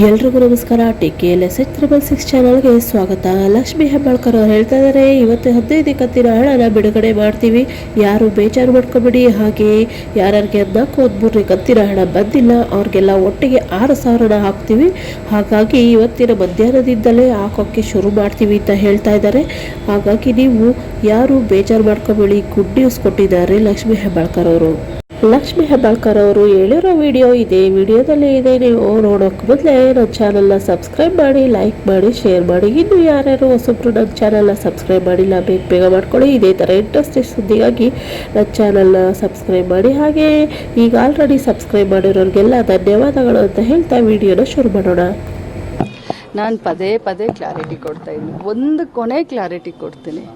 ಎಲ್ರಿಗೂ ನಮಸ್ಕಾರ. T K L S H triple six ಚಾನಲ್ಗೆ ಸ್ವಾಗತ. ಲಕ್ಷ್ಮೀ ಹೆಬ್ಬಾಳ್ಕರ್ ಅವ್ರು ಹೇಳ್ತಾ ಇದ್ದಾರೆ ಇವತ್ತು ಹದಿನೈದು ಕತ್ತಿನ ಹಣನ ಬಿಡುಗಡೆ ಮಾಡ್ತೀವಿ. ಯಾರು ಬೇಜಾರು ಮಾಡ್ಕೊಬೇಡಿ. ಹಾಗೆ ಯಾರ್ಯಾರಿಗೆ ಹದಿನಾಲ್ಕು ಹದಿಮೂರನೇ ಕತ್ತಿನ ಹಣ ಬಂದಿಲ್ಲ. ಅವ್ರಿಗೆಲ್ಲ ಒಟ್ಟಿಗೆ ಆರು ಸಾವಿರನ ಹಾಕ್ತೀವಿ. ಹಾಗಾಗಿ ಇವತ್ತಿನ ಮಧ್ಯಾಹ್ನದಿಂದಲೇ ಹಾಕೋಕ್ಕೆ ಶುರು ಮಾಡ್ತೀವಿ ಅಂತ ಹೇಳ್ತಾ ಇದ್ದಾರೆ ಹಾಗಾಗಿ ನೀವು ಯಾರು ಬೇಜಾರು ಮಾಡ್ಕೊಬೇಡಿ. ಗುಡ್ ನ್ಯೂಸ್ ಕೊಟ್ಟಿದ್ದಾರೆ ಲಕ್ಷ್ಮೀ ಹೆಬ್ಬಾಳ್ಕರ್ ಅವರು. ಲಕ್ಷ್ಮೀ ಹೆಬ್ಬಾಳ್ಕರ್ ಅವರು ಹೇಳಿರೋ ವಿಡಿಯೋ ಇದೆ ವಿಡಿಯೋದಲ್ಲಿ ಇದೆ. ನೀವು ನೋಡೋಕೆ ಮೊದಲೇ ನನ್ನ ಚಾನಲ್ನ ಸಬ್ಸ್ಕ್ರೈಬ್ ಮಾಡಿ, ಲೈಕ್ ಮಾಡಿ, ಶೇರ್ ಮಾಡಿ. ಇನ್ನು ಯಾರ್ಯಾರು ಹೊಸಬ್ರು ನನ್ನ ಚಾನಲ್ನ ಸಬ್ಸ್ಕ್ರೈಬ್ ಮಾಡಿಲ್ಲ, ಬೇಗ ಬೇಗ ಮಾಡ್ಕೊಳ್ಳಿ. ಇದೇ ಥರ ಇಂಟ್ರೆಸ್ಟಿಂಗ್ ಸುದ್ದಿಗಾಗಿ ನನ್ನ ಚಾನಲ್ನ ಸಬ್ಸ್ಕ್ರೈಬ್ ಮಾಡಿ. ಹಾಗೆ ಈಗ ಆಲ್ರೆಡಿ ಸಬ್ಸ್ಕ್ರೈಬ್ ಮಾಡಿರೋರಿಗೆಲ್ಲ ಧನ್ಯವಾದಗಳು ಅಂತ ಹೇಳ್ತಾ ವಿಡಿಯೋನ ಶುರು ಮಾಡೋಣ. ನಾನು ಪದೇ ಪದೇ ಕ್ಲಾರಿಟಿ ಕೊಡ್ತಾ ಇದ್ದೀನಿ. ಒಂದು ಕೊನೆ ಕ್ಲಾರಿಟಿ ಕೊಡ್ತೀನಿ.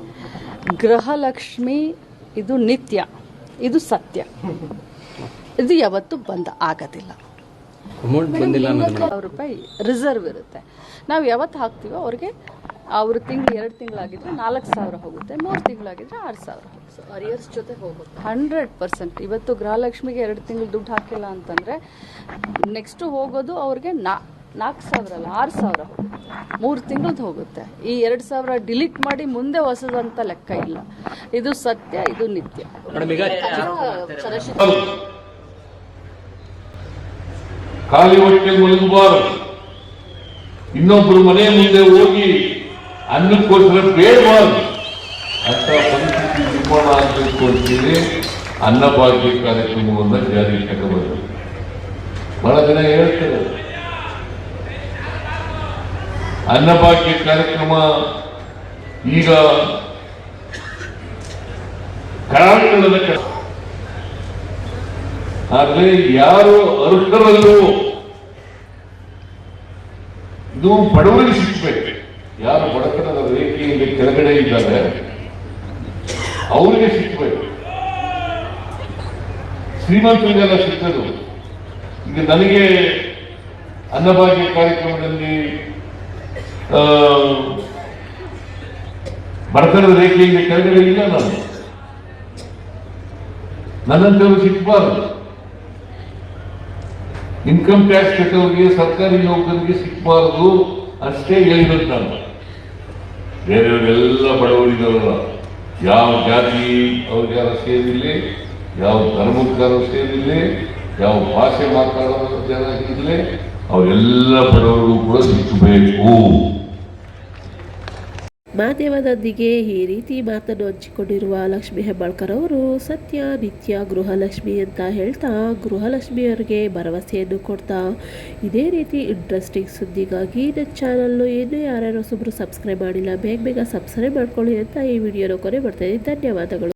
ಗೃಹಲಕ್ಷ್ಮಿ, ಇದು ನಿತ್ಯ. ಇದು ಸತ್ಯ. ಇದು ಯಾವತ್ತು ಬಂದ ಆಗೋದಿಲ್ಲ. ಸಾವಿರ ರೂಪಾಯಿ ರಿಸರ್ವ್ ಇರುತ್ತೆ. ನಾವು ಯಾವತ್ತು ಹಾಕ್ತೀವೋ ಅವ್ರಿಗೆ ಅವ್ರ ತಿಂಗಳು ಎರಡು ತಿಂಗಳಾಗಿದ್ರೆ ನಾಲ್ಕು ಸಾವಿರ ಹೋಗುತ್ತೆ ಮೂರು ತಿಂಗಳಾಗಿದ್ರೆ ಆರು ಸಾವಿರ ಅರಿಯರ್ಸ್ ಜೊತೆ ಹೋಗುತ್ತೆ. Hundred percent. ಇವತ್ತು ಗೃಹಲಕ್ಷ್ಮಿಗೆ ಎರಡು ತಿಂಗಳು ದುಡ್ಡು ಹಾಕಿಲ್ಲ ಅಂತಂದರೆ ನೆಕ್ಸ್ಟು ಹೋಗೋದು ಅವ್ರಿಗೆ ನಾ ನಾಲ್ಕು ಸಾವಿರ ಅಲ್ಲ ಆರು ಸಾವಿರ ಹೋಗುತ್ತೆ. ಮೂರು ತಿಂಗಳದ್ದು ಹೋಗುತ್ತೆ. ಈ ಎರಡು ಸಾವಿರ ಡಿಲೀಟ್ ಮಾಡಿ ಮುಂದೆ ಹೊಸದಂತ ಲೆಕ್ಕ ಇಲ್ಲ. ಇದು ಸತ್ಯ ಇದು ನಿತ್ಯ. ಖಾಲಿ ಹೊಟ್ಟೆ ಮುಳುಗಬಾರದು ಇನ್ನೊಬ್ಬರು ಮನೆ ಮುಂದೆ ಹೋಗಿ ಅನ್ನಕ್ಕೋಸ್ಕರ ಬೇಡಬಾರದು. ಅಂತ ಪರಿಸ್ಥಿತಿ ನಿರ್ಮಾಣ ಆಗಬೇಕು ಅಂತೇಳಿ ಅನ್ನಭಾಗ್ಯ ಕಾರ್ಯಕ್ರಮವನ್ನು ಜಾರಿಗೆ ತಗೋಬಾರದು ಬಹಳ ಜನ ಹೇಳ್ತಾರೆ. ಅನ್ನಭಾಗ್ಯ ಕಾರ್ಯಕ್ರಮ ಈಗ ಕರಾವಳಿಗಳ ಆದರೆ ಯಾರು ಅರ್ಹರಲ್ಲೋ ಇದು ಬಡವರಿಗೆ ಸಿಗ್ಬೇಕು ಯಾರು ಬಡತನದ ರೇಖೆಯಲ್ಲಿ ಕೆಳಗಡೆ ಇದ್ದಾರೆ, ಅವರಿಗೆ ಸಿಗ್ಬೇಕು ಶ್ರೀಮಂತರಿಗೆಲ್ಲ ಸಿಕ್ಕದು ಈಗ ನನಗೆ ಅನ್ನಭಾಗ್ಯ ಕಾರ್ಯಕ್ರಮದಲ್ಲಿ ಬಡತನದ ರೇಖೆಯಿಂದ ಕೆಳಗಡೆ ಇಲ್ಲ ನಾನು. ನನ್ನಂತವರು ಸಿಕ್ಕಬಾರದು ಇನ್ಕಮ್ ಟ್ಯಾಕ್ಸ್ ಕಟ್ಟೋರಿಗೆ, ಸರ್ಕಾರಿ ನೌಕರಿಗೆ ಸಿಕ್ಕಬಾರದು ಅಷ್ಟೇ ಹೇಳಿರೋದು ನಾನು. ಬೇರೆಯವರೆಲ್ಲ ಬಡವರಿದವರ ಯಾವ ಜಾತಿ ಅವ್ರಿಗಾರ ಸೇರಿಲ್ಲ ಯಾವ ಧರ್ಮಕ್ಕಾರ ಸೇರಿಲ್ಲ ಯಾವ ಭಾಷೆ ಮಾತಾಡೋ ಜನ ಇರಲಿ ಅವರೆಲ್ಲ ಬಡವರು ಕೂಡ ಸಿಕ್ಕಬೇಕು ಮಾಧ್ಯಮದೊಂದಿಗೆ ಈ ರೀತಿ ಮಾತನ್ನು ಹಂಚಿಕೊಂಡಿರುವ ಲಕ್ಷ್ಮಿ ಹೆಬ್ಬಾಳ್ಕರ್ ಅವರು, ಸತ್ಯ ನಿತ್ಯ ಗೃಹಲಕ್ಷ್ಮಿ ಅಂತ ಹೇಳ್ತಾ ಗೃಹಲಕ್ಷ್ಮಿಯವರಿಗೆ ಭರವಸೆಯನ್ನು ಕೊಡ್ತಾ ಇದೇ ರೀತಿ ಇಂಟ್ರೆಸ್ಟಿಂಗ್ ಸುದ್ದಿಗಾಗಿ ನನ್ನ ಚಾನಲ್ಲು ಇನ್ನೂ ಯಾರ್ಯಾರು ಹೊಸಬ್ರು ಸಬ್ಸ್ಕ್ರೈಬ್ ಮಾಡಿಲ್ಲ, ಬೇಗ ಬೇಗ ಸಬ್ಸ್ಕ್ರೈಬ್ ಮಾಡ್ಕೊಳ್ಳಿ ಅಂತ ಈ ವಿಡಿಯೋನ ಕೊನೆ ಬರ್ತಾ ಇದ್ದೀನಿ. ಧನ್ಯವಾದಗಳು.